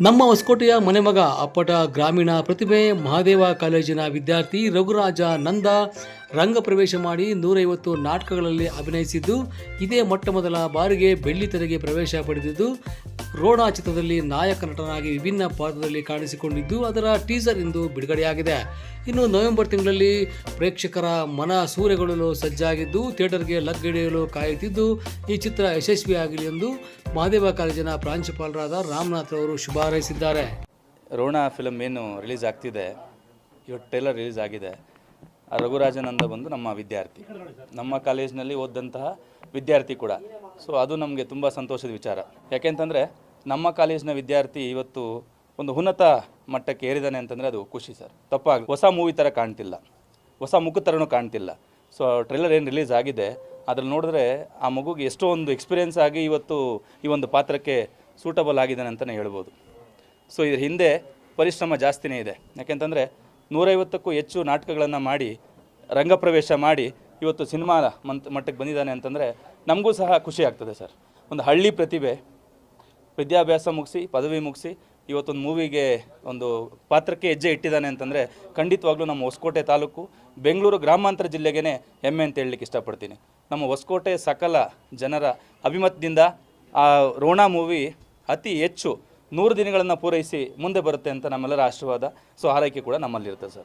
ನಮ್ಮ ಹೊಸಕೋಟೆಯ ಮನೆಮಗ ಅಪ್ಪಟ ಗ್ರಾಮೀಣ ಪ್ರತಿಭೆ ಮಹಾದೇವ ಕಾಲೇಜಿನ ವಿದ್ಯಾರ್ಥಿ ರಘುರಾಜ ನಂದ ರಂಗ ಪ್ರವೇಶ ಮಾಡಿ ನೂರೈವತ್ತು ನಾಟಕಗಳಲ್ಲಿ ಅಭಿನಯಿಸಿದ್ದು, ಇದೇ ಮೊಟ್ಟ ಮೊದಲ ಬಾರಿಗೆ ಬೆಳ್ಳಿತೆರೆಗೆ ಪ್ರವೇಶ ಪಡೆದಿದ್ದು ರೋಣ ಚಿತ್ರದಲ್ಲಿ ನಾಯಕ ನಟನಾಗಿ ವಿಭಿನ್ನ ಪಾತ್ರದಲ್ಲಿ ಕಾಣಿಸಿಕೊಂಡಿದ್ದು ಅದರ ಟೀಸರ್ ಇಂದು ಬಿಡುಗಡೆಯಾಗಿದೆ. ಇನ್ನು ನವೆಂಬರ್ ತಿಂಗಳಲ್ಲಿ ಪ್ರೇಕ್ಷಕರ ಮನ ಸೂರೆಗೊಳ್ಳಲು ಸಜ್ಜಾಗಿದ್ದು, ಥಿಯೇಟರ್ಗೆ ಲಗ್ಗೆಡೆಯಲು ಕಾಯುತ್ತಿದ್ದು, ಈ ಚಿತ್ರ ಯಶಸ್ವಿಯಾಗಲಿ ಎಂದು ಮಹಾದೇವ ಕಾಲೇಜಿನ ಪ್ರಾಂಶುಪಾಲರಾದ ರಾಮನಾಥ್ ಅವರು ಶುಭ ಹಾರೈಸಿದ್ದಾರೆ. ರೋಣ ಫಿಲಮ್ ಏನು ರಿಲೀಸ್ ಆಗ್ತಿದೆ? ಇವತ್ತು ಟೇಲರ್ ರಿಲೀಸ್ ಆಗಿದೆ. ರಘುರಾಜನಂದ ಬಂದು ನಮ್ಮ ವಿದ್ಯಾರ್ಥಿ. ನಮ್ಮ ಕಾಲೇಜಿನಲ್ಲಿ ಓದಂತಹ ವಿದ್ಯಾರ್ಥಿ ಕೂಡ. ಸೊ ಅದು ನಮಗೆ ತುಂಬ ಸಂತೋಷದ ವಿಚಾರ. ಯಾಕೆಂತಂದರೆ ನಮ್ಮ ಕಾಲೇಜಿನ ವಿದ್ಯಾರ್ಥಿ ಇವತ್ತು ಒಂದು ಉನ್ನತ ಮಟ್ಟಕ್ಕೆ ಏರಿದ್ದಾನೆ ಅಂತಂದರೆ ಅದು ಖುಷಿ ಸರ್. ತಪ್ಪಾಗ, ಹೊಸ ಮೂವಿ ಥರ ಕಾಣ್ತಿಲ್ಲ. ಹೊಸ ಮುಖ ಥರನೂ ಕಾಣ್ತಿಲ್ಲ. ಸೊ ಟ್ರೈಲರ್ ಏನು ರಿಲೀಸ್ ಆಗಿದೆ, ಅದ್ರಲ್ಲಿ ನೋಡಿದ್ರೆ ಆ ಮಗುಗೆ ಎಷ್ಟೋ ಒಂದು ಎಕ್ಸ್ಪೀರಿಯೆನ್ಸ್ ಆಗಿ ಇವತ್ತು ಈ ಒಂದು ಪಾತ್ರಕ್ಕೆ ಸೂಟಬಲ್ ಆಗಿದ್ದಾನೆ ಅಂತಲೇ ಹೇಳ್ಬೋದು. ಸೊ ಇದ್ರ ಹಿಂದೆ ಪರಿಶ್ರಮ ಜಾಸ್ತಿನೇ ಇದೆ. ಯಾಕೆಂತಂದರೆ ನೂರೈವತ್ತಕ್ಕೂ ಹೆಚ್ಚು ನಾಟಕಗಳನ್ನು ಮಾಡಿ, ರಂಗಪ್ರವೇಶ ಮಾಡಿ ಇವತ್ತು ಸಿನಿಮಾ ಮಂತ್ ಮಟ್ಟಕ್ಕೆ ಬಂದಿದ್ದಾನೆ ಅಂತಂದರೆ ನಮಗೂ ಸಹ ಖುಷಿ ಆಗ್ತದೆ ಸರ್. ಒಂದು ಹಳ್ಳಿ ಪ್ರತಿಭೆ, ವಿದ್ಯಾಭ್ಯಾಸ ಮುಗಿಸಿ, ಪದವಿ ಮುಗಿಸಿ, ಇವತ್ತೊಂದು ಮೂವಿಗೆ ಒಂದು ಪಾತ್ರಕ್ಕೆ ಹೆಜ್ಜೆ ಇಟ್ಟಿದ್ದಾನೆ ಅಂತಂದರೆ ಖಂಡಿತವಾಗ್ಲೂ ನಮ್ಮ ಹೊಸಕೋಟೆ ತಾಲೂಕು, ಬೆಂಗಳೂರು ಗ್ರಾಮಾಂತರ ಜಿಲ್ಲೆಗೇ ಹೆಮ್ಮೆ ಅಂತ ಹೇಳಲಿಕ್ಕೆ ಇಷ್ಟಪಡ್ತೀನಿ. ನಮ್ಮ ಹೊಸಕೋಟೆ ಸಕಲ ಜನರ ಅಭಿಮತದಿಂದ ಆ ರೋಣ ಮೂವಿ ಅತಿ ಹೆಚ್ಚು ನೂರು ದಿನಗಳನ್ನು ಪೂರೈಸಿ ಮುಂದೆ ಬರುತ್ತೆ ಅಂತ ನಮ್ಮೆಲ್ಲರ ಆಶೀರ್ವಾದ. ಸೊ ಹಾರೈಕೆ ಕೂಡ ನಮ್ಮಲ್ಲಿರುತ್ತೆ ಸರ್.